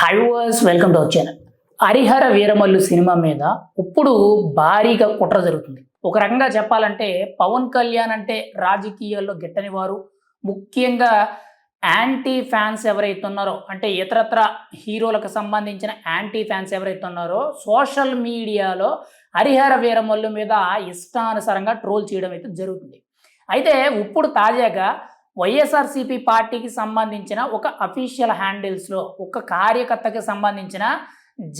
Hi viewers welcome to our channel Harihara Veeramallu cinema మీద ఇప్పుడు భారీగా కుట్ర జరుగుతుంది. ఒక రకంగా చెప్పాలంటే పవన్ కళ్యాణ్ అంటే రాజకీయాల్లో గిట్టని వారు ముఖ్యంగా యాంటీ ఫ్యాన్స్ ఎవరైతే ఉన్నారో అంటే ఇతరత్ర హీరోలకు సంబంధించిన యాంటీ ఫ్యాన్స్ ఎవరైతే ఉన్నారో సోషల్ మీడియాలో హరిహర వీరమల్లు మీద ఇష్టానుసారంగా ట్రోల్ చేయడం అయితే జరుగుతుంది. అయితే ఇప్పుడు తాజాగా వైఎస్ఆర్సీపీ పార్టీకి సంబంధించిన ఒక అఫీషియల్ హ్యాండిల్స్లో ఒక కార్యకర్తకి సంబంధించిన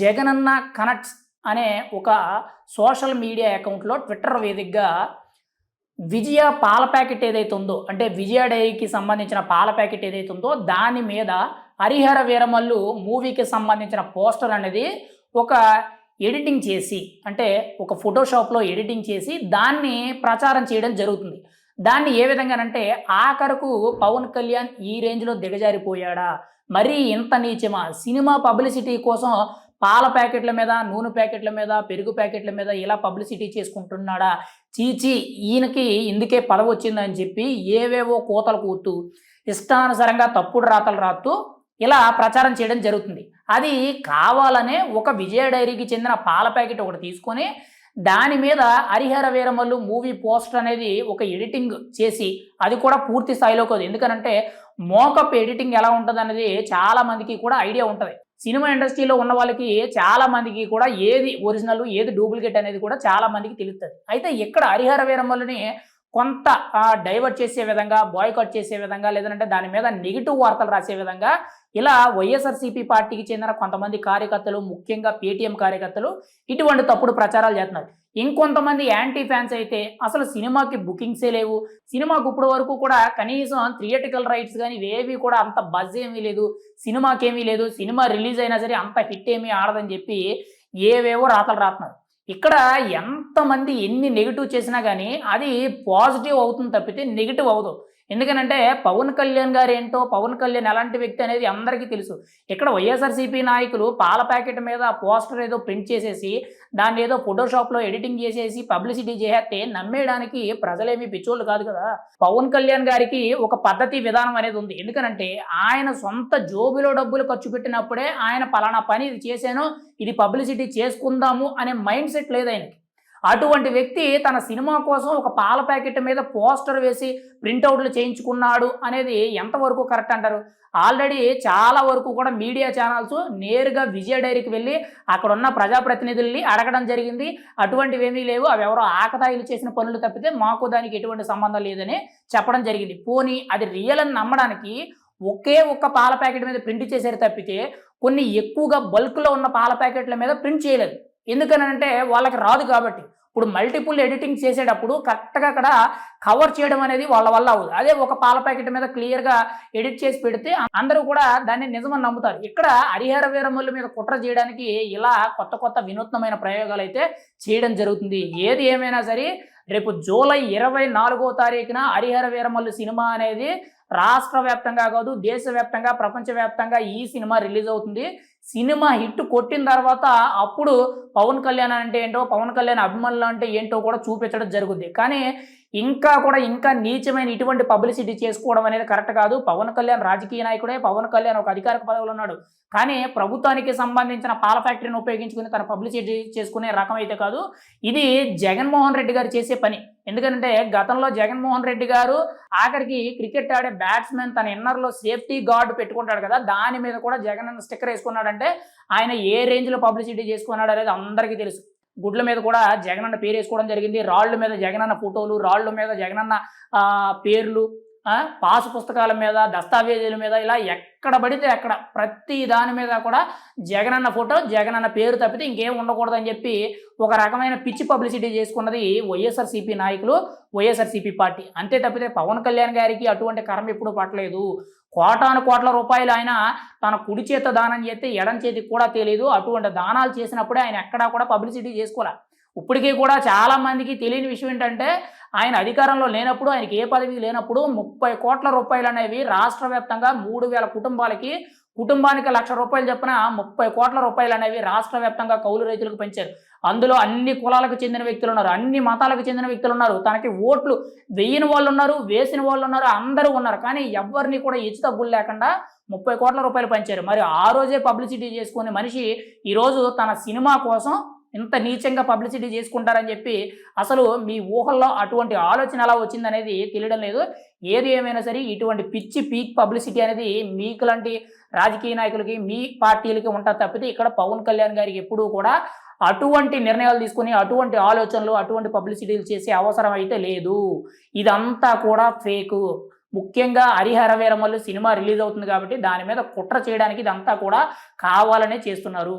జగనన్న కనెక్ట్స్ అనే ఒక సోషల్ మీడియా అకౌంట్లో ట్విట్టర్ వేదికగా విజయ పాల ప్యాకెట్ ఏదైతే ఉందో అంటే విజయ డైరీకి సంబంధించిన పాల ప్యాకెట్ ఏదైతే ఉందో దాని మీద హరిహర వీరమల్లు మూవీకి సంబంధించిన పోస్టర్ అనేది ఒక ఎడిటింగ్ చేసి అంటే ఒక ఫోటోషాప్లో ఎడిటింగ్ చేసి దాన్ని ప్రచారం చేయడం జరుగుతుంది. దాన్ని ఏ విధంగానంటే ఆఖరకు పవన్ కళ్యాణ్ ఈ రేంజ్లో దిగజారిపోయాడా? మరీ ఇంత నీచమా? సినిమా పబ్లిసిటీ కోసం పాల ప్యాకెట్ల మీద నూనె ప్యాకెట్ల మీద పెరుగు ప్యాకెట్ల మీద ఇలా పబ్లిసిటీ చేసుకుంటున్నాడా? చీచి ఈయనకి ఇందుకే పదవి వచ్చిందని చెప్పి ఏవేవో కోతలు కూతూ ఇష్టానుసారంగా తప్పుడు రాతలు రాస్తూ ఇలా ప్రచారం చేయడం జరుగుతుంది. అది కావాలనే ఒక విజయ డైరీకి చెందిన పాల ప్యాకెట్ ఒకటి తీసుకొని దాని మీద హరిహర వీరమల్లు మూవీ పోస్టర్ అనేది ఒక ఎడిటింగ్ చేసి అది కూడా పూర్తి స్థాయిలోకి ఎందుకనంటే మోకప్ ఎడిటింగ్ ఎలా ఉంటుంది అనేది చాలా మందికి కూడా ఐడియా ఉంటుంది. సినిమా ఇండస్ట్రీలో ఉన్న వాళ్ళకి చాలా మందికి కూడా ఏది ఒరిజినల్ ఏది డూప్లికేట్ అనేది కూడా చాలా మందికి తెలుస్తుంది. అయితే ఇక్కడ హరిహర వీరమల్లుని కొంత డైవర్ట్ చేసే విధంగా బాయ్కట్ చేసే విధంగా లేదంటే దాని మీద నెగిటివ్ వార్తలు రాసే విధంగా ఇలా వైఎస్ఆర్సీపీ పార్టీకి చెందిన కొంతమంది కార్యకర్తలు ముఖ్యంగా పేటీఎం కార్యకర్తలు ఇటువంటి తప్పుడు ప్రచారాలు చేస్తున్నారు. ఇంకొంతమంది యాంటీ ఫ్యాన్స్ అయితే అసలు సినిమాకి బుకింగ్సే లేవు. సినిమాకు ఇప్పుడు వరకు కూడా కనీసం థియేటికల్ రైట్స్ కానీ ఇవేవి కూడా అంత బజ్ ఏమీ లేదు. సినిమాకి ఏమీ లేదు. సినిమా రిలీజ్ అయినా సరే అంత హిట్ ఏమీ ఆడదని చెప్పి ఏవేవో రాతలు రాస్తున్నారు. ఇక్కడ ఎంతమంది ఎన్ని నెగిటివ్ చేసినా కానీ అది పాజిటివ్ అవుతుంది తప్పితే నెగిటివ్ అవ్వదు. ఎందుకనంటే పవన్ కళ్యాణ్ గారు ఏంటో పవన్ కళ్యాణ్ ఎలాంటి వ్యక్తి అనేది అందరికీ తెలుసు. ఇక్కడ వైఎస్ఆర్సీపీ నాయకులు పాల ప్యాకెట్ మీద పోస్టర్ ఏదో ప్రింట్ చేసేసి దాన్ని ఏదో ఫోటోషాప్లో ఎడిటింగ్ చేసేసి పబ్లిసిటీ చేస్తే నమ్మేయడానికి ప్రజలేమి పిచ్చోళ్ళు కాదు కదా. పవన్ కళ్యాణ్ గారికి ఒక పద్ధతి విధానం అనేది ఉంది. ఎందుకనంటే ఆయన సొంత జోబులో డబ్బులు ఖర్చు పెట్టినప్పుడే ఆయన పలానా పని ఇది చేశాను ఇది పబ్లిసిటీ చేసుకుందాము అనే మైండ్ సెట్ లేదు ఆయనకి. అటువంటి వ్యక్తి తన సినిమా కోసం ఒక పాల ప్యాకెట్ మీద పోస్టర్ వేసి ప్రింటౌట్లు చేయించుకున్నాడు అనేది ఎంతవరకు కరెక్ట్ అంటారు? ఆల్రెడీ చాలా వరకు కూడా మీడియా ఛానల్స్ నేరుగా విజయ డైరీకి వెళ్ళి అక్కడ ఉన్న ప్రజాప్రతినిధుల్ని అడగడం జరిగింది. అటువంటివి ఏమీ లేవు. అవి ఎవరో ఆకతాయిలు చేసిన పనులు తప్పితే మాకు దానికి ఎటువంటి సంబంధం లేదని చెప్పడం జరిగింది. పోనీ అది రియల్ అని నమ్మడానికి ఒకే ఒక్క పాల ప్యాకెట్ మీద ప్రింట్ చేశారు తప్పితే కొన్ని ఎక్కువగా బల్క్లో ఉన్న పాల ప్యాకెట్ల మీద ప్రింట్ చేయలేదు. ఎందుకనంటే వాళ్ళకి రాదు కాబట్టి. ఇప్పుడు మల్టిపుల్ ఎడిటింగ్ చేసేటప్పుడు కరెక్ట్గా అక్కడ కవర్ చేయడం అనేది వాళ్ళ వల్ల అవ్వదు. అదే ఒక పాల ప్యాకెట్ మీద క్లియర్గా ఎడిట్ చేసి పెడితే అందరూ కూడా దాన్ని నిజమని నమ్ముతారు. ఇక్కడ హరిహర వీరముల మీద కుట్ర చేయడానికి ఇలా కొత్త కొత్త వినూత్నమైన ప్రయోగాలు అయితే చేయడం జరుగుతుంది. ఏది ఏమైనా సరే రేపు జూలై ఇరవై నాలుగో తారీఖున హరిహర వీరమల్లు సినిమా అనేది రాష్ట్ర వ్యాప్తంగా కాదు దేశవ్యాప్తంగా ప్రపంచవ్యాప్తంగా ఈ సినిమా రిలీజ్ అవుతుంది. సినిమా హిట్ కొట్టిన తర్వాత అప్పుడు పవన్ కళ్యాణ్ అంటే ఏంటో పవన్ కళ్యాణ్ అభిమానులు అంటే ఏంటో కూడా చూపించడం జరుగుద్ది. కానీ ఇంకా కూడా ఇంకా నీచమైన ఇటువంటి పబ్లిసిటీ చేసుకోవడం అనేది కరెక్ట్ కాదు. పవన్ కళ్యాణ్ రాజకీయ నాయకుడే పవన్ కళ్యాణ్ ఒక అధికారిక పదవిలో ఉన్నాడు. కానీ ప్రభుత్వానికి సంబంధించిన పాల ఫ్యాక్టరీని ఉపయోగించుకుని తన పబ్లిసిటీ చేసుకునే రకం అయితే కాదు. ఇది జగన్మోహన్ రెడ్డి గారు చేసే పని. ఎందుకంటే గతంలో జగన్మోహన్ రెడ్డి గారు ఆఖరికి క్రికెట్ ఆడే బ్యాట్స్మెన్ తన ఇన్నర్లో సేఫ్టీ గార్డ్ పెట్టుకుంటాడు కదా దాని మీద కూడా జగన్ స్టిక్కర్ వేసుకున్నాడు అంటే ఆయన ఏ రేంజ్లో పబ్లిసిటీ చేసుకున్నాడు అనేది అందరికీ తెలుసు. గుడ్ల మీద కూడా జగనన్న పేరు వేసుకోవడం జరిగింది. రాళ్ళ మీద జగనన్న ఫోటోలు రాళ్ళ మీద జగనన్న పేర్లు పాసు పుస్తకాల మీద దస్తావేజీల మీద ఇలా ఎక్కడ పడితే అక్కడ ప్రతి దాని మీద కూడా జగనన్న ఫోటో జగనన్న పేరు తప్పితే ఇంకేం ఉండకూడదని చెప్పి ఒక రకమైన పిచ్చి పబ్లిసిటీ చేసుకున్నది వైఎస్ఆర్సీపీ నాయకులు వైఎస్ఆర్సీపీ పార్టీ. అంతే తప్పితే పవన్ కళ్యాణ్ గారికి అటువంటి కరం ఎప్పుడూ పట్టలేదు. కోటాను కోట్ల రూపాయలు ఆయన తన కుడి చేత దానం చేస్తే ఎడం చేతికి కూడా తెలియదు. అటువంటి దానాలు చేసినప్పుడే ఆయన ఎక్కడా కూడా పబ్లిసిటీ చేసుకోలే. ఇప్పటికీ కూడా చాలామందికి తెలియని విషయం ఏంటంటే ఆయన అధికారంలో లేనప్పుడు ఆయనకి ఏ పదవి లేనప్పుడు ముప్పై కోట్ల రూపాయలు అనేవి రాష్ట్ర వ్యాప్తంగా మూడు వేల కుటుంబాలకి కుటుంబానికి లక్ష రూపాయలు చెప్పిన ముప్పై కోట్ల రూపాయలు అనేవి రాష్ట్ర వ్యాప్తంగా కౌలు రైతులకు పెంచారు. అందులో అన్ని కులాలకు చెందిన వ్యక్తులు ఉన్నారు అన్ని మతాలకు చెందిన వ్యక్తులు ఉన్నారు. తనకి ఓట్లు వేయని వాళ్ళు ఉన్నారు వేసిన వాళ్ళు ఉన్నారు అందరూ ఉన్నారు. కానీ ఎవరిని కూడా హెచ్చు తగ్గులు లేకుండా ముప్పై కోట్ల రూపాయలు పంచారు. మరి ఆ రోజే పబ్లిసిటీ చేసుకునే మనిషి ఈరోజు తన సినిమా కోసం ఇంత నీచంగా పబ్లిసిటీ చేసుకుంటారని చెప్పి అసలు మీ ఊహల్లో అటువంటి ఆలోచన ఎలా వచ్చిందనేది తెలియడం లేదు. ఏది ఏమైనా సరే ఇటువంటి పిచ్చి పీక్ పబ్లిసిటీ అనేది మీకు లాంటి రాజకీయ నాయకులకి మీ పార్టీలకి ఉంటుంది తప్పితే ఇక్కడ పవన్ కళ్యాణ్ గారికి ఎప్పుడూ కూడా అటువంటి నిర్ణయాలు తీసుకుని అటువంటి ఆలోచనలు అటువంటి పబ్లిసిటీలు చేసే అవసరం అయితే లేదు. ఇదంతా కూడా ఫేకు. ముఖ్యంగా హరిహర వీరమల్లు సినిమా రిలీజ్ అవుతుంది కాబట్టి దాని మీద కుట్ర చేయడానికి ఇదంతా కూడా కావాలనే చేస్తున్నారు.